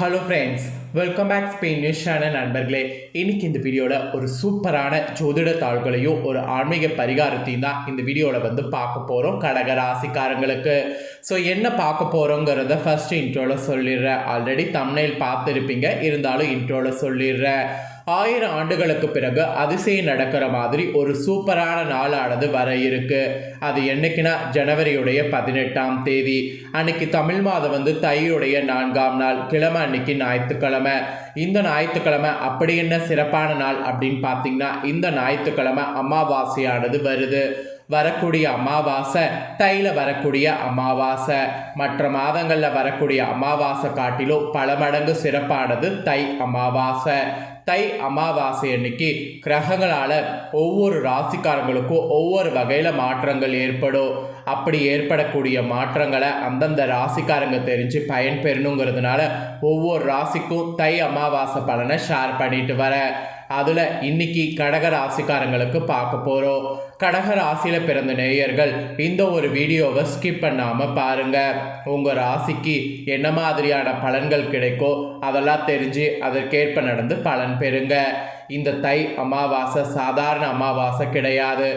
Hello friends welcome back Spain news channel நண்பர்களே. இன்னைக்கு இந்த வீடியோவில் ஒரு சூப்பரான ஜோதிட தாள்களையும் ஒரு ஆன்மீக பரிகாரத்தையும் தான் இந்த வீடியோவில் வந்து பார்க்க போகிறோம் கடக ராசிக்காரங்களுக்கு. ஸோ என்ன பார்க்க போகிறோங்கிறத ஃபஸ்ட்டு இன்ட்ரோவில் சொல்லிடுறேன். ஆல்ரெடி தமிழில் பார்த்துருப்பீங்க. இருந்தாலும் இன்ட்ரோவில் சொல்லிடுறேன். ஆயிரம் ஆண்டுகளுக்கு பிறகு அதிசயம் நடக்கிற மாதிரி ஒரு சூப்பரான நாளானது வர இருக்கு. அது என்னைக்குன்னா ஜனவரியுடைய பதினெட்டாம் தேதி. அன்னைக்கு தமிழ் மாதம் வந்து தையுடைய நான்காம் நாள் கிழமை அன்னைக்கு ஞாயிற்றுக்கிழமை. இந்த ஞாயிற்றுக்கிழமை அப்படி என்ன சிறப்பான நாள் அப்படின்னு பார்த்தீங்கன்னா இந்த ஞாயிற்றுக்கிழமை அமாவாசையானது வருது. வரக்கூடிய அமாவாசை தையில் வரக்கூடிய அமாவாசை. மற்ற மாதங்களில் வரக்கூடிய அமாவாசை காட்டிலும் பல மடங்கு சிறப்பானது தை அமாவாசை. தை அமாவாசை அன்னைக்கு கிரகங்களால் ஒவ்வொரு ராசிக்காரங்களுக்கும் ஒவ்வொரு வகையில் மாற்றங்கள் ஏற்படும். அப்படி ஏற்படக்கூடிய மாற்றங்களை அந்தந்த ராசிக்காரங்க தெரிஞ்சு பயன்பெறணுங்கிறதுனால ஒவ்வொரு ராசிக்கும் தை அமாவாசை பலனை ஷேர் பண்ணிட்டு வரேன் அதில் இன்னைக்கு கடக ராசிக்காரங்களுக்கு பார்க்க போகிறோம் கடக ராசியில் பிறந்த நேயர்கள் இந்த ஒரு வீடியோவை ஸ்கிப் பண்ணாமல் பாருங்கள் உங்கள் ராசிக்கு என்ன மாதிரியான பலன்கள் கிடைக்கோ அதெல்லாம் தெரிஞ்சு அதற்கேற்ப நடந்து பலன் பெறுங்க. இந்த தை அமாவாசை சாதாரண அமாவாசை கிடையாது.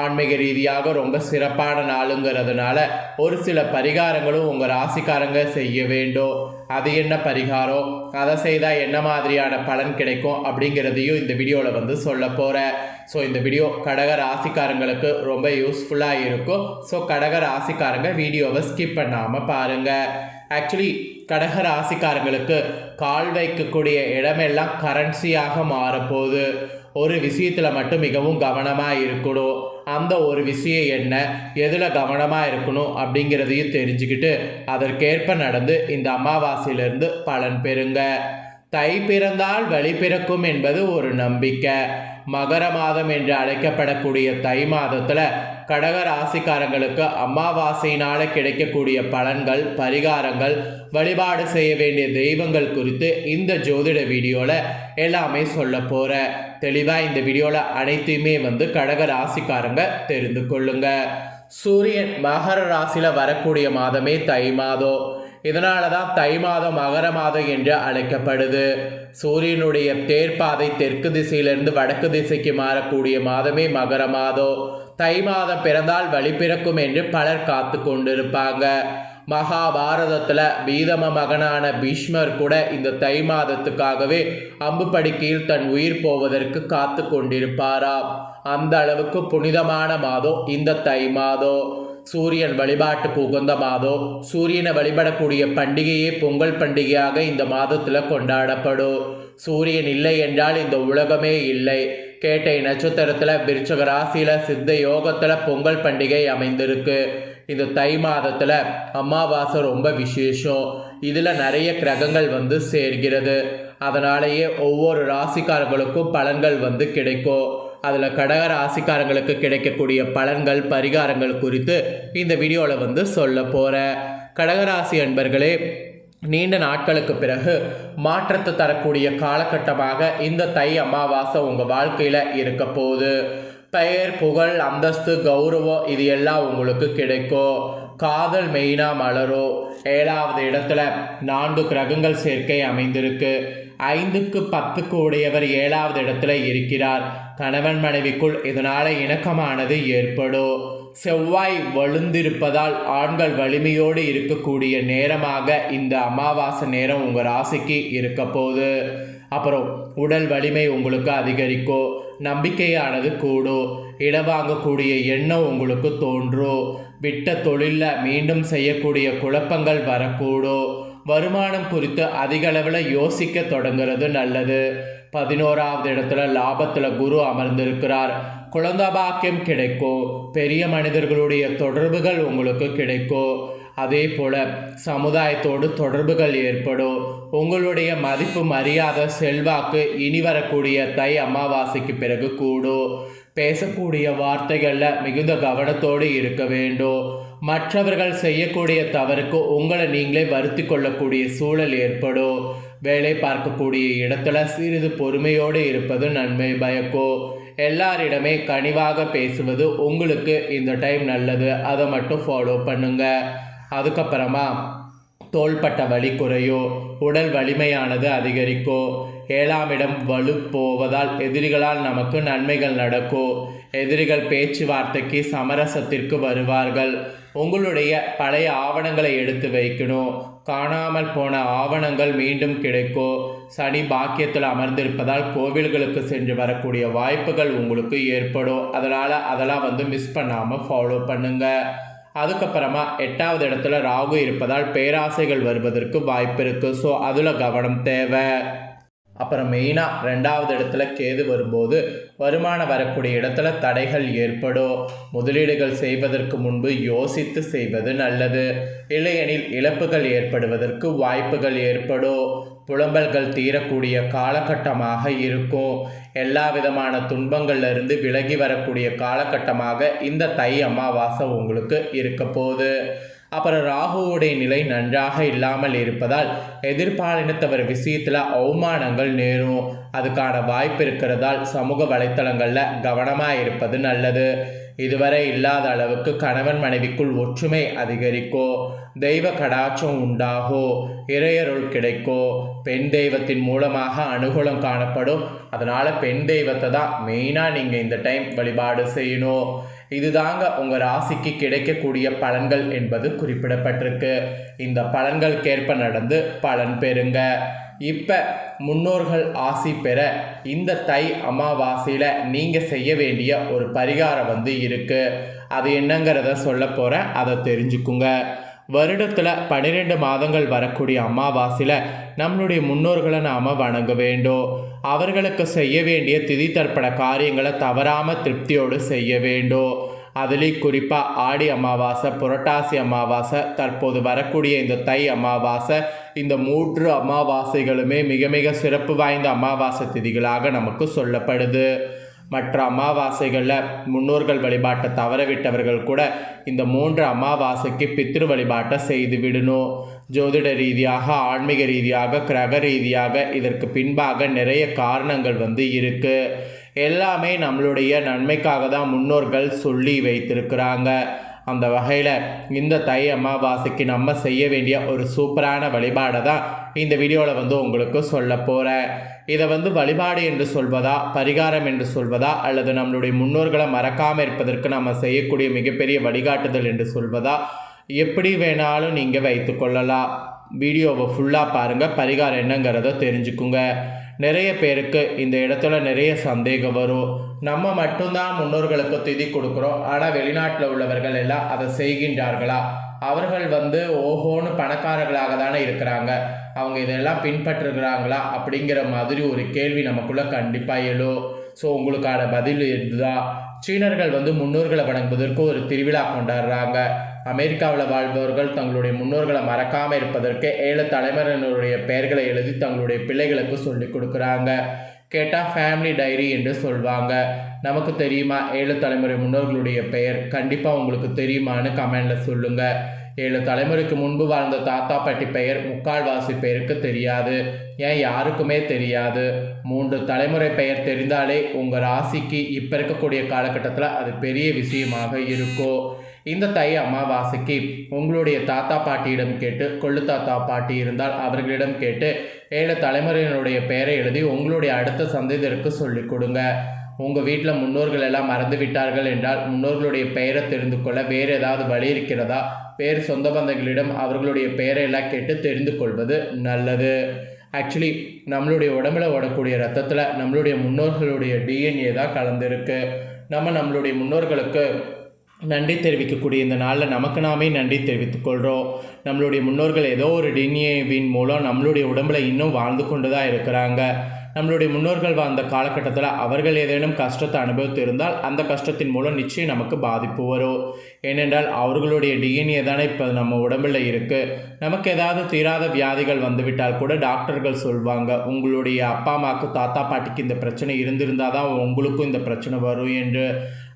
ஆன்மீக ரீதியாக ரொம்ப சிறப்பான நாளுங்கிறதுனால ஒரு சில பரிகாரங்களும் உங்கள் ராசிக்காரங்க செய்ய வேண்டும். அது என்ன பரிகாரம்? அதை செய்தால் என்ன மாதிரியான பலன் கிடைக்கும் அப்படிங்கிறதையும் இந்த வீடியோவில் வந்து சொல்ல போகிறேன் ஸோ இந்த வீடியோ கடக ராசிக்காரங்களுக்கு ரொம்ப யூஸ்ஃபுல்லாக இருக்கும். ஸோ கடக ராசிக்காரங்க வீடியோவை ஸ்கிப் பண்ணாமல் பாருங்கள் ஆக்சுவலி கடக ராசிக்காரங்களுக்கு கால் வைக்கக்கூடிய இடமெல்லாம் கரன்சியாக மாறப்போகுது. ஒரு விஷயத்தில் மட்டும் மிகவும் கவனமாக இருக்கணும். அந்த ஒரு விஷயம் என்ன? எதில் கவனமாக இருக்கணும்? அப்படிங்கிறதையும் தெரிஞ்சுக்கிட்டு அதற்கேற்ப நடந்து இந்த அமாவாசையிலேருந்து பலன் பெறுங்க. தை பிறந்தால் வழி பிறக்கும் என்பது ஒரு நம்பிக்கை. மகர மாதம் என்று அழைக்கப்படக்கூடிய தை மாதத்தில் கடக ராசிக்காரங்களுக்கு அமாவாசையினால் கிடைக்கக்கூடிய பலன்கள் பரிகாரங்கள் வழிபாடு செய்ய வேண்டிய தெய்வங்கள் குறித்து இந்த ஜோதிட வீடியோவில் எல்லாமே சொல்ல போகிற தெளிவாக இந்த வீடியோவில் அனைத்தையுமே வந்து கடக ராசிக்காரங்க தெரிந்து கொள்ளுங்க. சூரியன் மகர ராசியில் வரக்கூடிய மாதமே தை மாதம். இதனால தான் தை மாதம் மகர மாதம் என்று அழைக்கப்படுது. சூரியனுடைய தேர்ப்பாதை தெற்கு திசையிலிருந்து வடக்கு திசைக்கு மாறக்கூடிய மாதமே மகர மாதம். தை மாதம் பிறந்தால் வழி பிறக்கும் என்று பலர் காத்து கொண்டிருப்பாங்க. மகாபாரதத்தில் பீதம மகனான பீஷ்மர் கூட இந்த தை மாதத்துக்காகவே அம்புப்படுக்கையில் தன் உயிர் போவதற்கு காத்து கொண்டிருப்பாராம். அந்த அளவுக்கு புனிதமான மாதம் இந்த தை மாதம். சூரியன் வழிபாட்டுக்கு உகந்த மாதம் சூரியனை வழிபடக்கூடிய பண்டிகையே பொங்கல் பண்டிகையாக இந்த மாதத்தில் கொண்டாடப்படும். சூரியன் இல்லை என்றால் இந்த உலகமே இல்லை. கேட்டை நட்சத்திரத்தில் விருச்சக ராசியில் சித்த யோகத்தில் பொங்கல் பண்டிகை அமைந்திருக்கு. இந்த தை மாதத்தில் அமாவாசை ரொம்ப விசேஷம். இதில் நிறைய கிரகங்கள் வந்து சேர்கிறது. அதனாலேயே ஒவ்வொரு ராசிக்காரர்களுக்கும் பலன்கள் வந்து கிடைக்கும். அதில் கடக ராசிக்காரங்களுக்கு கிடைக்கக்கூடிய பலன்கள் பரிகாரங்கள் குறித்து இந்த வீடியோவில் வந்து சொல்ல போகிறேன் கடகராசி அன்பர்களே நீண்ட நாட்களுக்கு பிறகு மாற்றத்தை தரக்கூடிய காலகட்டமாக இந்த தை அமாவாசை உங்கள் வாழ்க்கையில் இருக்க போகுது. பெயர் புகழ் அந்தஸ்து கௌரவம் இது எல்லாம் உங்களுக்கு கிடைக்கும். காதல் மெயினாக மலரோ? ஏழாவது இடத்துல நான்கு கிரகங்கள் சேர்க்கை அமைந்திருக்கு. ஐந்துக்கு பத்துக்கு உடையவர் ஏழாவது இடத்துல இருக்கிறார். கணவன் மனைவிக்குள் இதனால் இணக்கமானது ஏற்படும் செவ்வாய் வலுந்திருப்பதால் ஆண்கள் வலிமையோடு இருக்கக்கூடிய நேரமாக இந்த அமாவாசை நேரம் உங்கள் ராசிக்கு இருக்க போகுது. அப்புறம் உடல் வலிமை உங்களுக்கு அதிகரிக்கும் நம்பிக்கையானது கூடும் இடம் வாங்கக்கூடிய எண்ணம் உங்களுக்கு தோன்றும் விட்ட தொழிலில் மீண்டும் செய்யக்கூடிய குழப்பங்கள் வரக்கூடும் வருமானம் குறித்து அதிகளவில் யோசிக்க தொடங்குறது நல்லது. பதினோராவது இடத்துல லாபத்தில் குரு அமர்ந்திருக்கிறார். குழந்த பாக்கியம் கிடைக்கும் பெரிய மனிதர்களுடைய தொடர்புகள் உங்களுக்கு கிடைக்கும் அதே போல் சமுதாயத்தோடு தொடர்புகள் ஏற்படும். உங்களுடைய மதிப்பு மரியாதை செல்வாக்கு இனி வரக்கூடிய தை அமாவாசைக்கு பிறகு கூடும். பேசக்கூடிய வார்த்தைகளில் மிகுந்த கவனத்தோடு இருக்க வேண்டும். மற்றவர்கள் செய்யக்கூடிய தவறுக்கு உங்களை நீங்களே வருத்தி கொள்ளக்கூடிய சூழல் ஏற்படும். வேலை பார்க்கக்கூடிய இடத்துல சிறிது பொறுமையோடு இருப்பது நன்மை பயக்கும் எல்லாரிடமே கனிவாக பேசுவது உங்களுக்கு இந்த டைம் நல்லது. அதை மட்டும் ஃபாலோ பண்ணுங்கள் அதுக்கப்புறமா தோள்பட்ட வலி குறையும் உடல் வலிமையானது அதிகரிக்கோ ஏழாம் இடம் வலு போவதால் எதிரிகளால் நமக்கு நன்மைகள் நடக்கும் எதிரிகள் பேச்சுவார்த்தைக்கு சமரசத்திற்கு வருவார்கள். உங்களுடைய பழைய ஆவணங்களை எடுத்து வைக்கணும். காணாமல் போன ஆவணங்கள் மீண்டும் கிடைக்கும் சனி பாக்கியத்தில் அமர்ந்திருப்பதால் கோவில்களுக்கு சென்று வரக்கூடிய வாய்ப்புகள் உங்களுக்கு ஏற்படும். அதனால் அதெல்லாம் வந்து மிஸ் பண்ணாமல் ஃபாலோ பண்ணுங்கள் அதுக்கப்புறமா எட்டாவது இடத்துல ராகு இருப்பதால் பேராசைகள் வருவதற்கு வாய்ப்பு இருக்குது ஸோ அதில் கவனம் தேவை. அப்புறம் மெயினாக ரெண்டாவது இடத்துல கேது வரும்போது வருமானம் வரக்கூடிய இடத்துல தடைகள் ஏற்படும். முதலீடுகள் செய்வதற்கு முன்பு யோசித்து செய்வது நல்லது. இல்லையெனில் இழப்புகள் ஏற்படுவதற்கு வாய்ப்புகள் ஏற்படும். புலம்பல்கள் தீரக்கூடிய காலகட்டமாக இருக்கும். எல்லா விதமான துன்பங்கள்லேருந்து விலகி வரக்கூடிய காலகட்டமாக இந்த தை அமாவாசை உங்களுக்கு இருக்க போகுது. அப்புறம் ராகுவுடைய நிலை நன்றாக இல்லாமல் இருப்பதால் எதிர்பாலினத்தவர் விஷயத்தில் அவமானங்கள் நேரும். அதுக்கான வாய்ப்பு இருக்கிறதால் சமூக வலைத்தளங்களில் கவனமாக இருப்பது நல்லது. இதுவரை இல்லாத அளவுக்கு கணவன் மனைவிக்குள் ஒற்றுமை அதிகரிக்கோ தெய்வ கடாட்சம் உண்டாகோ இறையருள் கிடைக்கோ பெண் தெய்வத்தின் மூலமாக அனுகூலம் காணப்படும். அதனால் பெண் தெய்வத்தை தான் மெயினாக நீங்கள் இந்த டைம் வழிபாடு செய்யணும். இதுதாங்க உங்கள் ராசிக்கு கிடைக்கக்கூடிய பலன்கள் என்பது குறிப்பிடப்பட்டிருக்கு. இந்த பலன்களுக்கேற்ப நடந்து பலன் பெறுங்க. இப்போ முன்னோர்கள் ஆசி பெற இந்த தை அமாவாசையில் நீங்கள் செய்ய வேண்டிய ஒரு பரிகாரம் வந்து இருக்குது அது என்னங்கிறத சொல்ல போகிறேன் அதை தெரிஞ்சுக்குங்க. வருடத்தில் பன்னிரெண்டு மாதங்கள் வரக்கூடிய அமாவாசையில் நம்மளுடைய முன்னோர்களை நாம் வணங்க வேண்டும். அவர்களுக்கு செய்ய வேண்டிய திதி தர்ப்பண காரியங்களை தவறாமல் திருப்தியோடு செய்ய வேண்டும் அதுலேயும் குறிப்பாக ஆடி அமாவாசை புரட்டாசி அமாவாசை தற்போது வரக்கூடிய இந்த தை அமாவாசை இந்த மூன்று அமாவாசைகளுமே மிக மிக சிறப்பு வாய்ந்த அமாவாசை திதிகளாக நமக்கு சொல்லப்படுது. மற்ற அமாவாசைகளில் முன்னோர்கள் வழிபாட்டை தவறவிட்டவர்கள் கூட இந்த மூன்று அமாவாசைக்கு பித்ரு வழிபாட்டை செய்து விடணும். ஜோதிட ரீதியாக ஆன்மீக ரீதியாக கிரக ரீதியாக இதற்கு பின்பாக நிறைய காரணங்கள் வந்து இருக்குது எல்லாமே நம்மளுடைய நன்மைக்காக தான் முன்னோர்கள் சொல்லி வைத்திருக்கிறாங்க. அந்த வகையில் இந்த தை அமாவாசைக்கு நம்ம செய்ய வேண்டிய ஒரு சூப்பரான வழிபாடை தான் இந்த வீடியோவில் வந்து உங்களுக்கு சொல்ல போகிறேன் இதை வந்து வழிபாடு என்று சொல்வதா பரிகாரம் என்று சொல்வதா அல்லது நம்மளுடைய முன்னோர்களை மறக்காமல் இருப்பதற்கு நம்ம செய்யக்கூடிய மிகப்பெரிய வழிகாட்டுதல் என்று சொல்வதா எப்படி வேணாலும் நீங்கள் வைத்துக்கொள்ளலாம் வீடியோவை ஃபுல்லாக பாருங்கள் பரிகாரம் என்னங்கிறத தெரிஞ்சுக்குங்க. நிறைய பேருக்கு இந்த இடத்துல நிறைய சந்தேகம் வரும். நம்ம மட்டும்தான் முன்னோர்களுக்கு திதி கொடுக்குறோம். ஆனால் வெளிநாட்டில் உள்ளவர்கள் எல்லாம் அதை செய்கின்றார்களா? அவர்கள் வந்து ஓஹோன்னு பணக்காரர்களாக தானே இருக்கிறாங்க. அவங்க இதெல்லாம் பின்பற்றுகிறாங்களா? அப்படிங்கிற மாதிரி ஒரு கேள்வி நமக்குள்ளே கண்டிப்பாக எழும். ஸோ உங்களுக்கான பதில் இதுதான். சீனர்கள் வந்து முன்னோர்களை வணங்குவதற்கு ஒரு திருவிழா கொண்டாடுறாங்க. அமெரிக்காவில் வாழ்பவர்கள் தங்களுடைய முன்னோர்களை மறக்காமல் இருப்பதற்கு ஏழு தலைமுறையினருடைய பெயர்களை எழுதி தங்களுடைய பிள்ளைகளுக்கு சொல்லி கொடுக்குறாங்க. கேட்டால் ஃபேமிலி டைரி என்று சொல்வாங்க. நமக்கு தெரியுமா? ஏழு தலைமுறை முன்னோர்களுடைய பெயர் கண்டிப்பாக உங்களுக்கு தெரியுமான்னு கமெண்டில் சொல்லுங்கள் ஏழு தலைமுறைக்கு முன்பு வாழ்ந்த தாத்தா பாட்டி பெயர் முக்கால்வாசி பேருக்கு தெரியாது. ஏன் யாருக்குமே தெரியாது. மூன்று தலைமுறை பெயர் தெரிந்தாலே உங்கள் ராசிக்கு இப்போ இருக்கக்கூடிய காலகட்டத்தில் அது பெரிய விஷயமாக இருக்கும் இந்த தை அமாவாசைக்கு உங்களுடைய தாத்தா பாட்டியிடம் கேட்டு கொள்ளு தாத்தா பாட்டி இருந்தால் அவர்களிடம் கேட்டு ஏழு தலைமுறையினுடைய பெயரை எழுதி உங்களுடைய அடுத்த சந்ததியருக்கு சொல்லிக் கொடுங்க. உங்கள் வீட்டில் முன்னோர்கள் எல்லாம் மறந்து விட்டார்கள் என்றால் முன்னோர்களுடைய பெயரை தெரிந்து கொள்ள வேறு ஏதாவது வழி இருக்கிறதா? வேறு சொந்த பந்தங்களிடம் அவர்களுடைய பெயரை எல்லாம் கேட்டு தெரிந்து கொள்வது நல்லது. ஆக்சுவலி நம்மளுடைய உடம்புல ஓடக்கூடிய ரத்தத்தில் நம்மளுடைய முன்னோர்களுடைய டிஎன்ஏ தான் கலந்துருக்கு. நம்ம நம்மளுடைய முன்னோர்களுக்கு நன்றி தெரிவிக்கக்கூடிய இந்த நாளில் நமக்கு நாமே நன்றி தெரிவித்துக்கொள்கிறோம் நம்மளுடைய முன்னோர்கள் ஏதோ ஒரு டிஎன்ஏவின் மூலம் நம்மளுடைய உடம்பில் இன்னும் வாழ்ந்து கொண்டு தான் இருக்கிறாங்க. நம்மளுடைய முன்னோர்கள் வாழ்ந்த காலகட்டத்தில் அவர்கள் ஏதேனும் கஷ்டத்தை அனுபவித்து இருந்தால் அந்த கஷ்டத்தின் மூலம் நிச்சயம் நமக்கு பாதிப்பு வரும். ஏனென்றால் அவர்களுடைய டிஎன்ஏ தானே இப்போ நம்ம உடம்பில் இருக்குது நமக்கு ஏதாவது தீராத வியாதிகள் வந்துவிட்டால் கூட டாக்டர்கள் சொல்வாங்க உங்களுடைய அப்பா அம்மாவுக்கு தாத்தா பாட்டிக்கு இந்த பிரச்சனை இருந்திருந்தால் தான் உங்களுக்கும் இந்த பிரச்சனை வரும் என்று.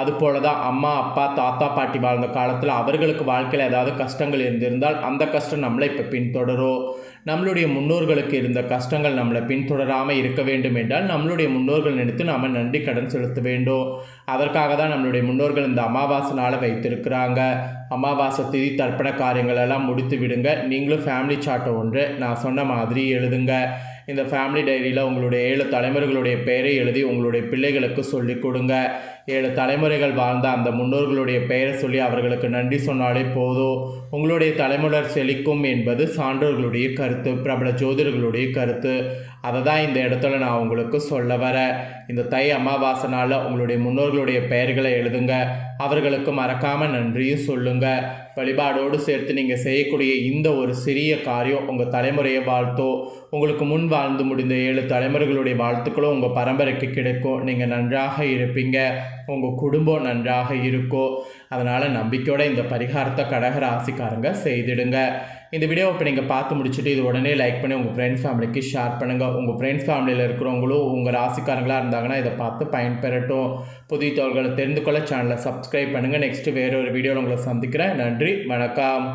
அதுபோல தான் அம்மா அப்பா தாத்தா பாட்டி வாழ்ந்த காலத்தில் அவர்களுக்கு வாழ்க்கையில் ஏதாவது கஷ்டங்கள் இருந்திருந்தால் அந்த கஷ்டம் நம்மளை இப்போ பின்தொடரும் நம்மளுடைய முன்னோர்களுக்கு இருந்த கஷ்டங்கள் நம்மளை பின்தொடராமல் இருக்க வேண்டும் என்றால் நம்மளுடைய முன்னோர்கள் நினைத்து நாம் நன்றி கடன் செலுத்த வேண்டும். அதற்காக தான் நம்மளுடைய முன்னோர்கள் இந்த அமாவாசை நாளை வைத்திருக்கிறாங்க. அமாவாசை திதி தர்ப்பண காரியங்கள் எல்லாம் முடித்து விடுங்க. நீங்களும் ஃபேமிலி சார்ட்டை ஒன்று நான் சொன்ன மாதிரி எழுதுங்க. இந்த ஃபேமிலி டைரியில் உங்களுடைய ஏழு தலைமுறைகளுடைய பெயரை எழுதி உங்களுடைய பிள்ளைகளுக்கு சொல்லிக் கொடுங்க. ஏழு தலைமுறைகள் வாழ்ந்த அந்த முன்னோர்களுடைய பெயரை சொல்லி அவர்களுக்கு நன்றி சொன்னாலே போதும். உங்களுடைய தலைமுறை செழிக்கும் என்பது சான்றோர்களுடைய கருத்து பிரபல ஜோதிடர்களுடைய கருத்து. அதை தான் இந்த இடத்துல நான் உங்களுக்கு சொல்ல வரேன். இந்த தை அமாவாசை நாளில் உங்களுடைய முன்னோர்களுடைய பெயர்களை எழுதுங்க. அவர்களுக்கு மறக்காமல் நன்றியும் சொல்லுங்க. வழிபாடோடு சேர்த்து நீங்கள் செய்யக்கூடிய இந்த ஒரு சிறிய காரியம் உங்கள் தலைமுறையை வாழ்த்தோ உங்களுக்கு முன் வாழ்ந்து முடிந்த ஏழு தலைமுறைகளுடைய வாழ்த்துக்களும் உங்கள் பரம்பரைக்கு கிடைக்கும். நீங்கள் நன்றாக இருப்பீங்க. உங்கள் குடும்பம் நன்றாக இருக்கும் அதனால் நம்பிக்கையோட இந்த பரிகாரத்தை கடக ராசிக்காரங்க செய்திடுங்க. இந்த வீடியோ இப்போ நீங்கள் பார்த்து முடிச்சுட்டு இது உடனே லைக் பண்ணி உங்கள் ஃப்ரெண்ட்ஸ் ஃபேமிலிக்கு ஷேர் பண்ணுங்கள் உங்கள் ஃப்ரெண்ட்ஸ் ஃபேமிலியில் இருக்கிறவங்களும் உங்கள் ராசிக்காரங்களாக இருந்தாங்கன்னா இதை பார்த்து பயன்பெறட்டும். புதிய தோள்களை தெரிந்து கொள்ள சேனலை சப்ஸ்கிரைப் பண்ணுங்கள் நெக்ஸ்ட்டு வேறு ஒரு வீடியோவில் உங்களை சந்திக்கிறேன். நன்றி வணக்கம்.